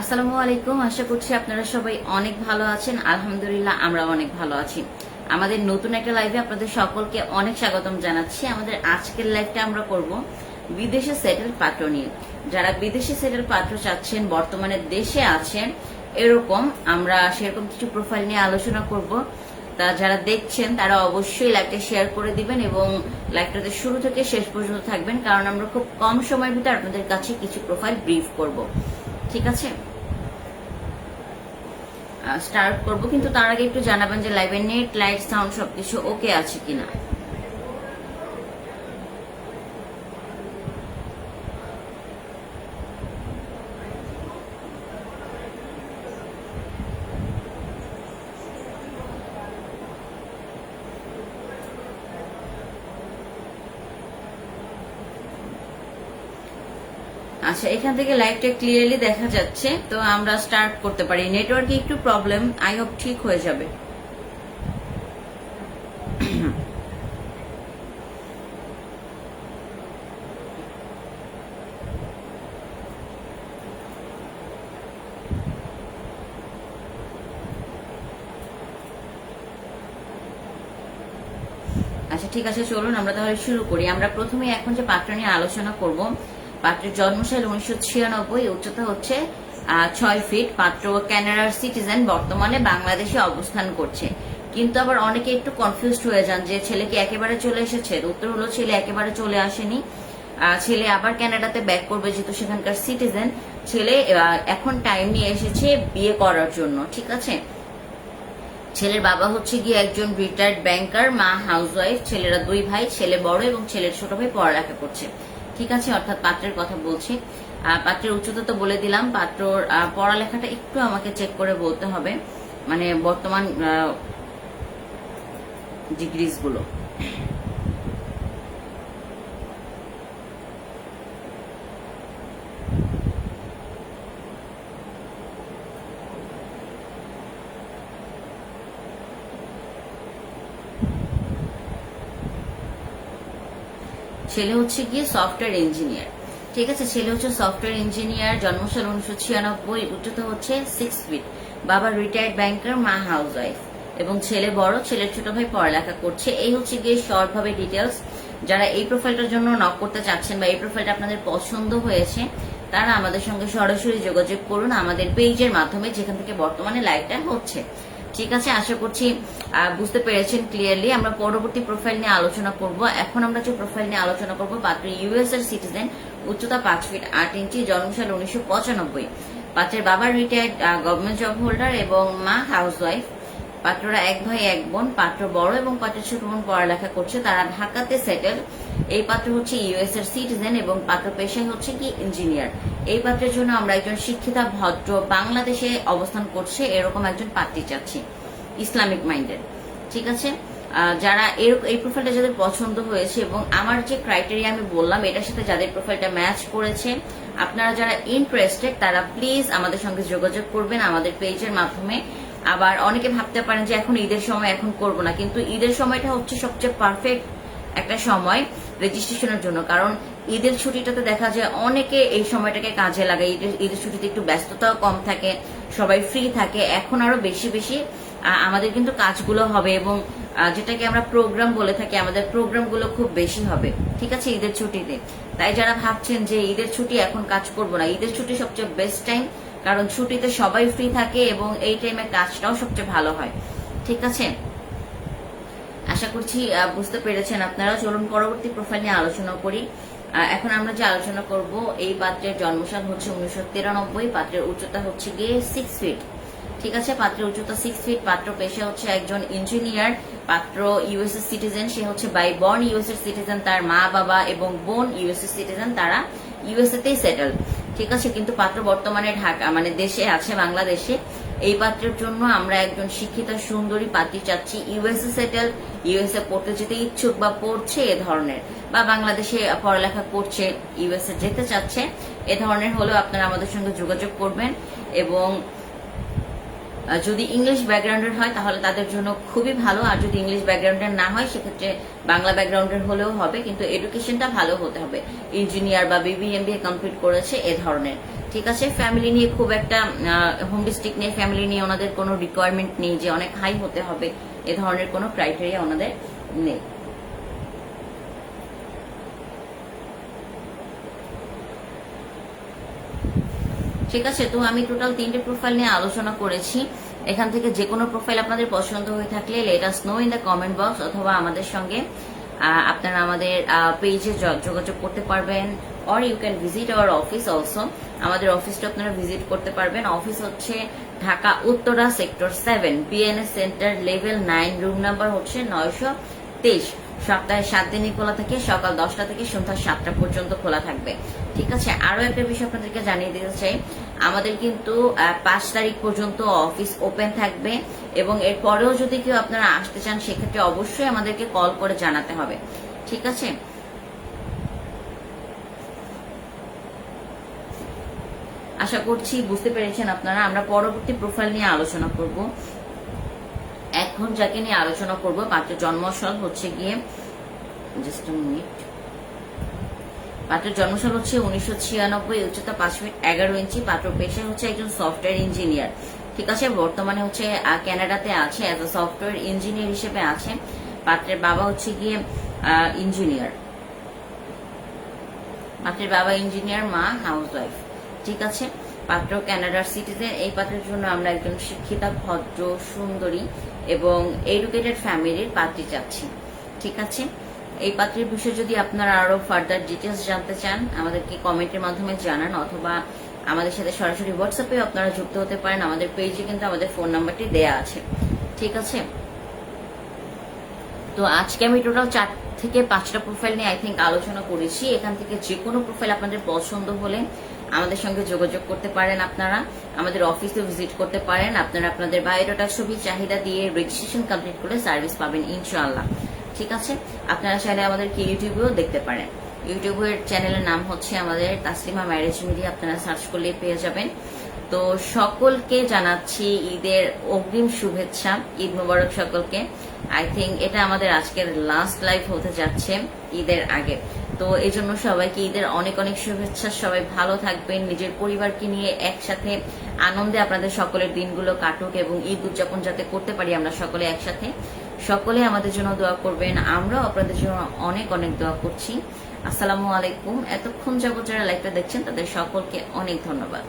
আসসালামু আলাইকুম। আশা করছি আপনারা সবাই অনেক ভালো আছেন। আলহামদুলিল্লাহ আমরা অনেক ভালো আছি। আমাদের নতুন একটা লাইভে আপনাদের সকলকে অনেক স্বাগতম জানাচ্ছি। আমাদের আজকের লাইভটা আমরা করব বিদেশে সেটেল পাত্র নিয়ে। যারা বিদেশে সেটেল পাত্র চাচ্ছেন, বর্তমানে দেশে আছেন, এরকম আমরা সেরকম কিছু প্রোফাইল নিয়ে আলোচনা করব। তা যারা দেখছেন, তারা অবশ্যই লাইভটা শেয়ার করে দিবেন এবং লাইভটাতে শুরু থেকে শেষ পর্যন্ত থাকবেন, কারণ আমরা খুব কম সময়ের ভিতরে আপনাদের কাছে কিছু প্রোফাইল ব্রিফ করব। ঠিক আছে? স্টার্ট করব। কিন্তু তার আগে একটু জানাবেন যে লাইভের নেট লাইট সাউন্ড সবকিছু ওকে আছে কিনা। আচ্ছা এখান থেকে লাইভটা ক্লিয়ারলি দেখা যাচ্ছে। তো আমরা স্টার্ট করতে পারি। নেটওয়ার্কে একটু প্রবলেম আই হোপ ঠিক হয়ে যাবে। আচ্ছা ঠিক আছে, চলুন আমরা তাহলে শুরু করি। আমরা প্রথমে এখন যে পাত্র নিয়ে আলোচনা করব পাত্রের জন্মসাল উনিশশো ছিয়ানব্বই উচ্চতা হচ্ছে ছয় ফিট। পাত্র ক্যানাডার সিটিজেন বর্তমানে বাংলাদেশে অবস্থান করছে। কিন্তু আবার অনেকে একটু কনফিউজড হয়ে যান যে ছেলে কি একেবারে চলে এসেছে? উত্তর হলো ছেলে একেবারে চলে আসেনি। ছেলে আবার ক্যানাডাতে ব্যাক করবে যেহেতু সেখানকার সিটিজেন ছেলে এখন টাইম নিয়ে এসেছে বিয়ে করার জন্য, ঠিক আছে? ছেলের বাবা হচ্ছে গিয়ে একজন রিটায়ার্ড ব্যাংকার মা হাউসওয়াইফ ছেলেরা দুই ভাই, ছেলে বড় এবং ছেলের ছোট ভাই পড়ালেখা করছে। ঠিক আছে, অর্থাৎ পাত্রের কথা বলছি। পাত্রের উচ্চতা তো বলে দিলাম, পাত্রর পড়ালেখাটা একটু আমাকে চেক করে বলতে হবে মানে বর্তমান ডিগ্রিজ ছেলে হচ্ছে গিয়ে সফটওয়্যার ইঞ্জিনিয়ার ঠিক আছে? ছেলে হচ্ছে সফটওয়্যার ইঞ্জিনিয়ার জন্মসাল উনিশশো ছিয়ানব্বই, উচ্চতা হচ্ছে সিক্স ফিট বাবা রিটায়ার্ড ব্যাংকার মা হাউস ওয়াইফ এবং ছেলে বড়, ছেলের ছোট ভাই পড়ালেখা করছে। এই হচ্ছে গিয়ে শর্ট ভাবে ডিটেলস যারা এই প্রোফাইলটার জন্য নক করতে চাচ্ছেন বা এই প্রোফাইলটা আপনাদের পছন্দ হয়েছে, তারা আমাদের সঙ্গে সরাসরি যোগাযোগ করুন আমাদের পেজের মাধ্যমে, যেখান থেকে বর্তমানে লাইভটা হচ্ছে। ঠিক আছে? আশা করছি বুঝতে পেরেছেন ক্লিয়ারলি আমরা পরবর্তী প্রোফাইল নিয়ে আলোচনা করব। এখন আমরা যে প্রোফাইল নিয়ে আলোচনা করব, পাত্র ইউএস এর সিটিজেন উচ্চতা পাঁচ ফিট আট ইঞ্চি, জন্মসাল উনিশশো পঁচানব্বই। পাত্রের বাবা রিটায়ার্ড গভর্নমেন্ট জব হোল্ডার এবং মা হাউস ওয়াইফ পাত্ররা এক ভাই, এক বোন, পাত্র বড় এবং পাত্র ছোট বোন পড়ালেখা করছে। তারা ঢাকাতে সেটেল এই পাত্র হচ্ছে ইউএস এর সিটিজেন এবং পাত্র পেশায় হচ্ছে কি ইঞ্জিনিয়ার এই পাত্রের জন্য আমরা একজন শিক্ষিতা, ভদ্র, বাংলাদেশে অবস্থান করছে এরকম একজন পাত্রী চাচ্ছি, ইসলামিক মাইন্ডেড ঠিক আছে? যারা এই প্রোফাইলটা যাদের পছন্দ হয়েছে এবং আমার যে ক্রাইটেরিয়া আমি বললাম, এটার সাথে যাদের প্রোফাইলটা ম্যাচ করেছে, আপনারা যারা ইন্টারেস্টেড তারা প্লিজ আমাদের সঙ্গে যোগাযোগ করবেন আমাদের পেজের মাধ্যমে। আবার অনেকে ভাবতে পারেন যে এখন ঈদের সময়, এখন করব না। কিন্তু ঈদের সময়টা হচ্ছে সবচেয়ে পারফেক্ট একটা সময় রেজিস্ট্রেশনের জন্য, কারণ ঈদের ছুটিটাতে দেখা যায় অনেকে এই সময়টাকে কাজে ঈদের ঈদের ছুটিতে একটু ব্যস্ততাও কম থাকে, সবাই ফ্রি থাকে। এখন আরও বেশি বেশি আমাদের কিন্তু কাজগুলো হবে এবং যেটাকে আমরা প্রোগ্রাম বলে থাকি, আমাদের প্রোগ্রামগুলো খুব বেশি হবে, ঠিক আছে, ঈদের ছুটিতে। তাই যারা ভাবছেন যে ঈদের ছুটি এখন কাজ করব না, ঈদের ছুটি সবচেয়ে বেস্ট টাইম কারণ ছুটিতে সবাই ফ্রি থাকে এবং এই টাইমে কাজটাও সবচেয়ে ভালো হয়, ঠিক আছে? আশা করছি বুঝতে পেরেছেন আপনারা। চলুন পরবর্তী প্রোফাইল নিয়ে আলোচনা করি। এখন আমরা যে আলোচনা করব, এই পাত্রের জন্মসাল হচ্ছে উনিশশো তিরানব্বই, পাত্রের উচ্চতা হচ্ছে গিয়ে সিক্স ফিট ঠিক আছে? পাত্রের উচ্চতা সিক্স ফিট পাত্র পেশা হচ্ছে একজন ইঞ্জিনিয়ার পাত্র ইউএসএ সিটিজেন সে হচ্ছে বাই বর্ন ইউএসএ সিটিজেন তার মা, বাবা এবং বোন ইউএসএ সিটিজেন তারা ইউএসএ তেই সেটেল ঠিক আছে? কিন্তু পাত্র বর্তমানে ঢাকা মানে দেশে আছে, বাংলাদেশে। এই পাত্রের জন্য আমরা একজন শিক্ষিত সুন্দরী পাত্রী চাচ্ছি। ইউএসএ সেটেল, ইউএসএ পড়তে যেতে ইচ্ছুক বা পড়ছে এ ধরনের, বা বাংলাদেশে পড়ালেখা করছে, ইউএসএ যেতে চাচ্ছে, এ ধরনের হলেও আপনারা আমাদের সঙ্গে যোগাযোগ করবেন এবং যদি ইংলিশ ব্যাকগ্রাউন্ডের হয় তাহলে তাদের জন্য খুবই ভালো, আর যদি ইংলিশ ব্যাকগ্রাউন্ডের না হয় সেক্ষেত্রে বাংলা ব্যাকগ্রাউন্ডের হলেও হবে, কিন্তু এডুকেশনটা ভালো হতে হবে। ইঞ্জিনিয়ার বা বিবিএমবিএ কমপ্লিট করেছে এ ধরনের। ঠিক আছে ফ্যামিলি নিয়ে খুব একটা হোম ডিস্ট্রিক্ট নিয়ে ফ্যামিলি নিয়ে ওনাদের কোনো রিকোয়ারমেন্ট নেই যে অনেক হাই হতে হবে, এ ধরনের কোনো ক্রাইটেরিয়া ওনাদের নেই। ঠিক আছে, তো আমি টোটাল তিনটে প্রোফাইল নিয়ে আলোচনা করেছি। এখান থেকে যে কোনো প্রোফাইল আপনাদের পছন্দ হয়ে থাকলে let us know in the comment box অথবা আমাদের সঙ্গে আপনারা আমাদের পেজে যোগাযোগ করতে পারবেন or you can visit our office also আমাদের অফিসটা আপনারা ভিজিট করতে পারবেন। অফিস হচ্ছে Dhaka Uttara sector seven BNS centre level nine room number হচ্ছে নয়শো তেইশ। সপ্তাহে সাত দিনই খোলা থাকে, সকাল দশটা থেকে সন্ধ্যা সাতটা পর্যন্ত খোলা থাকবে। ঠিক আছে? আরও একটা বিষয় আপনাদেরকে জানিয়ে দিতে চাই। আমাদের কিন্তু পাঁচ তারিখ পর্যন্ত অফিস ওপেন থাকবে। এবং এর পরেও যদি কেউ আপনারা আসতে চান, সেক্ষেত্রে অবশ্যই আমাদেরকে কল করে জানাতে হবে। ঠিক আছে? আশা করছি বুঝতে পেরেছেন আপনারা। আমরা পরবর্তী প্রোফাইল নিয়ে আলোচনা করব। এখন যাকে নিয়ে আলোচনা করব পাত্রের জন্মসাল হচ্ছে গিয়ে জাস্ট মিনিট পাত্রের জন্মসাল হচ্ছে উনিশশো ছিয়ানব্বই, উচ্চতা পাঁচ ফিট এগারো ইঞ্চি। পাত্র পেশা হচ্ছে একজন সফটওয়্যার ইঞ্জিনিয়ার ঠিক আছে বর্তমানে হচ্ছে আহ, কানাডাতে আছে অ্যাজ এ সফটওয়্যার ইঞ্জিনিয়ার হিসেবে আছে। পাত্রের বাবা হচ্ছে গিয়ে ইঞ্জিনিয়ার পাত্রের বাবা ইঞ্জিনিয়ার মা হাউস ওয়াইফ ঠিক আছে? পাত্র ক্যানাডার সিটিজেন এই পাত্রের জন্য আমরা একজন শিক্ষিতা ভদ্র সুন্দরী এবং এডুকেটেড ফ্যামিলির পাত্রী চাচ্ছি। ঠিক আছে? এই পাত্রের বিষয়ে যদি আপনারা আরও ফার্দার ডিটেলস জানতে চান আমাদেরকে কমেন্টের মাধ্যমে জানান অথবা আমাদের সাথে সরাসরি হোয়াটসঅ্যাপে আপনারা যুক্ত হতে পারেন। আমাদের পেজে কিন্তু আমাদের ফোন নাম্বারটি দেয়া আছে। ঠিক আছে? তো আজকে আমি টোটাল চার থেকে পাঁচটা প্রোফাইল নিয়ে আই থিঙ্ক আলোচনা করেছি। এখান থেকে যে কোনো প্রোফাইল আপনাদের পছন্দ হলে আমাদের সঙ্গে যোগাযোগ করতে পারেন আপনারা। আমাদের অফিসে ভিজিট করতে পারেন। আপনারা আপনাদের বায়োডাটা ছবি, চাহিদা দিয়ে রেজিস্ট্রেশন কমপ্লিট করে সার্ভিস পাবেন, ইনশাআল্লাহ। ঠিক আছে? আপনারা চাইলে আমাদেরকে ইউটিউবেও দেখতে পারেন। ইউটিউবের চ্যানেলের নাম হচ্ছে আমাদের তাসলিমা ম্যারেজ মিডিয়া, আপনারা সার্চ করলে পেয়ে যাবেন। তো সকলকে জানাচ্ছি ঈদের অগ্রিম শুভেচ্ছা, ঈদ মোবারক সকলকে। আই থিঙ্ক এটা আমাদের আজকের লাস্ট লাইফ হতে যাচ্ছে ঈদের আগে। তো এই জন্য সবাইকে ঈদের অনেক অনেক শুভেচ্ছা। সবাই ভালো থাকবেন, নিজের পরিবারকে নিয়ে একসাথে আনন্দে আপনাদের সকলের দিনগুলো কাটুক এবং ঈদ উদযাপন যাতে করতে পারি আমরা সকলে একসাথে। সকলে আমাদের জন্য দোয়া করবেন। আমরাও আপনাদের জন্য অনেক অনেক দোয়া করছি। আসসালামু আলাইকুম। এতক্ষণ যাবত যারা লাইভটা দেখছেন তাদের সকলকে অনেক ধন্যবাদ।